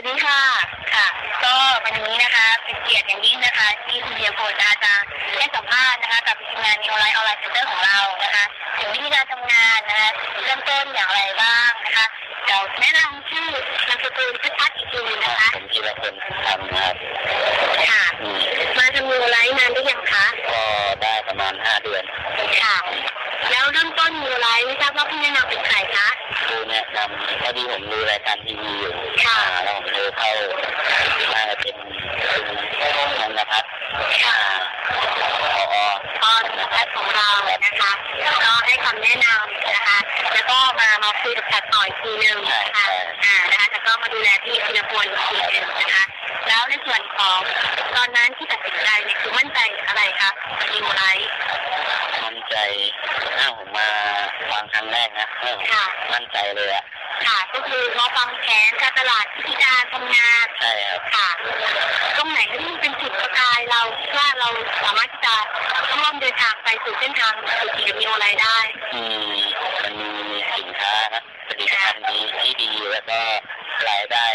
วัสดีค่ะ ค่ะ ก็วันนี้นะคะเป็นเกียรติอย่างยิ่งนะคะ ที่คุณเดียโพลนะคะจะให้สัมภาษณ์นะคะ กับทีมงาน New Life Online Center ของเรานะคะ ถึงวิธีการทำงานนะคะเริ่มต้นอย่างไรบ้างนะคะเดี๋ยวแนะนำชื่อนามสกุลชัดๆอีกทีหนึงนะคะผมธีรพลทำนะครับค่ะอืมมาทำ New Life นานหรือยังคะก็ได้ประมาณห้าเดือนค่ะ แล้วเริ่มต้น New Life ไม่ทราบว่าผู้แนะนำเป็นใครคะ ครูแนะนำพอดีผมดูรายการทีวีอยู่ค่ะอ่าแล้วผมเลยเข้ามาเป็นคุณนนทพัฒน์ค่ะผอตอนแพทย์ของเรานะคะ ก็ให้คำแนะนำนะคะ แล้วก็มามาคุยกับแพทย์ต่ออีกทีหนึ่งนะคะอ่านะคะแล้วก็มาดูแลที่ธีรพลอีกทีหนึ่งนะคะ แล้วในส่วนของตอนนั้นที่ตัดสินใจเนี่ยคือมั่นใจอะไรคะดีโมไลท์ มั่นใจถ้าผมมาฟังครั้งแรกนะเออ ค่ะ มั่นใจเลยอะค่ะ ก็คือมาฟังแผนการตลาดวิธีการทำงานใช่ครับค่ะ ตรงไหนที่เป็นจุดประกายเราว่าเราสามารถที่จะร่วมเดินทางไปสู่เส้นทางสุขีกับมีโอไลท์ได้ อืมมันมีสินค้านะผลิตภัณฑ์ดีที่ดีแล้วก็ รายได้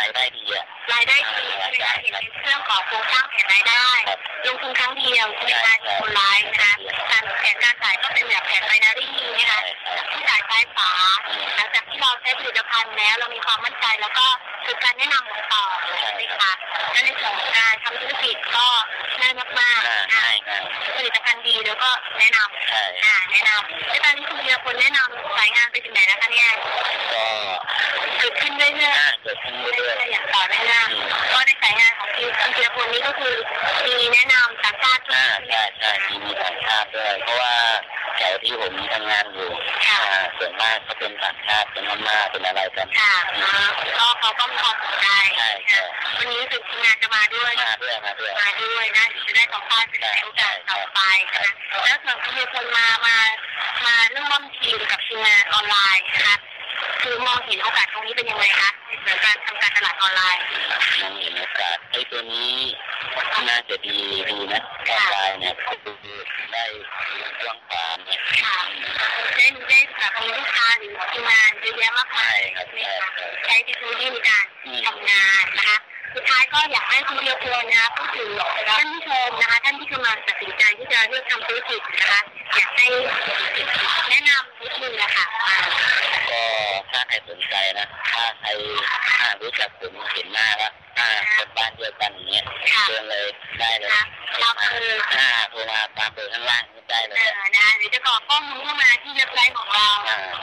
รายได้ดีอะรายได้ดีใช่ไหมคะเห็นเป็นเครื่องก่อโครงสร้างแผนรายได้ครับลงทุนครั้งเดียวใช่ไหมคะที่คนร้ายนะคะการแผนการจ่ายก็เป็นแบบแผนไบนารี่นะคะใช่ครับที่จ่ายซ้ายขวาหลังจากที่เราใช้ผลิตภัณฑ์แล้ว เรามีความมั่นใจแล้วก็คือการแนะนำของต่อใช่ไหมคะและในส่วนของการทำธุรกิจก็ง่ายมากๆอ่านะง่ายง่ายผลิตภัณฑ์ดีแล้วก็แนะนำใช่อ่าแนะนำในตอนนี้คุณธีรพลแนะนำสายงานไปถึงไหนแล้วคะเนี่ยก็เกิดขึ้นเรื่อยๆน่าเกิดขึ้นเรื่เรื่ออยยๆอย่างต่อเนื่องก็ในสายงานของคุณธีรพลนี้ก็คือมีแนะนำต่างชาติๆอ่าใช่ใช่มีมีต่างชาติด้วยเพราะว่าแถวที่ผมทำงานอยู่ค่ะอ่าส่วนมากก็เป็นต่างชาติเป็นพม่าเป็นอะไรกันค่ะก็เขาก็มีความสนใจใช่ใช่วันนี้ถึงทีมงานจะมาด้วยมาด้วยมาด้วยมาด้วยนะจะได้สัมภาษณ์เป็นโอกาสต่อไปนะคะแล้วส่วนคุณธีรพลมามามาเรื่องร่วมทีมกับทีมงานออนไลน์นะคะคือ มองเห็นโอกาสตรงนี้เป็นยังไงคะในส่วนการทำการตลาดออนไลน์มองเห็นโอกาสไอ้ตัวนี้น่าจะดีดีนะออนไลน์เนี่ยคือได้กว้างขวางเนี่ยค่ะได้ได้แบบมีลูกค้าหรือทีมงานเยอะแยะมากมายใช่ครับใช่ไหมใช่คะครับใช้เทคโนโลยีในการทำงานนะคะสุดท้ายก็อยากให้คุณเพียวพลนะคะพูดถึงท่านผู้ชมนะคะท่านที่กำลังตัดสินใจที่จะเลือกทำธุรกิจนะคะอยากให้แนะนำนิดนึงนะคะอ่า ก็ถ้าใครสนใจนะ ถ้าใครถ้ารู้จักผมเห็นหน้าแล้วถ้าคนบ้านเดียวกันอย่างเงี้ยค่ะเชิญเลยได้เลยค่ะโทรมาถ้าโทรมาตามเบอร์ข้างล่างได้เลเอยอนะคะหรือจะกรอกข้อมูลเข้ามาที่เว็บไซต์ของเรา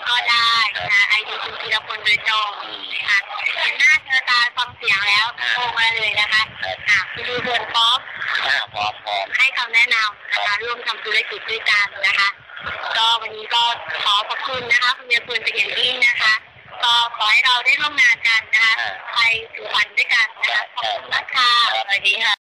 ก็ได้นะคะไอดีคุณธีรพลโดยตรงนะคะเห็นหน้าเจอตาฟังเสียงแล้วโทรมาเลยนะคะค่ะคุณดูเพื่อนพร้อมถ้าพร้อมพร้อม ให้คำแนะนำนะคะร่วมทำธุรกิจด้วยกันนะคะ ก็วันนี้ก็ขอขอบคุณนะคะคุณเมียปืนเป็นอย่างยิ่งนะคะ ก็ขอให้เราได้ร่วมงานกันนะคะไปสู่ฝันด้วยกันนะคะขอบคุณมากค่ะสวัสดีค่ะ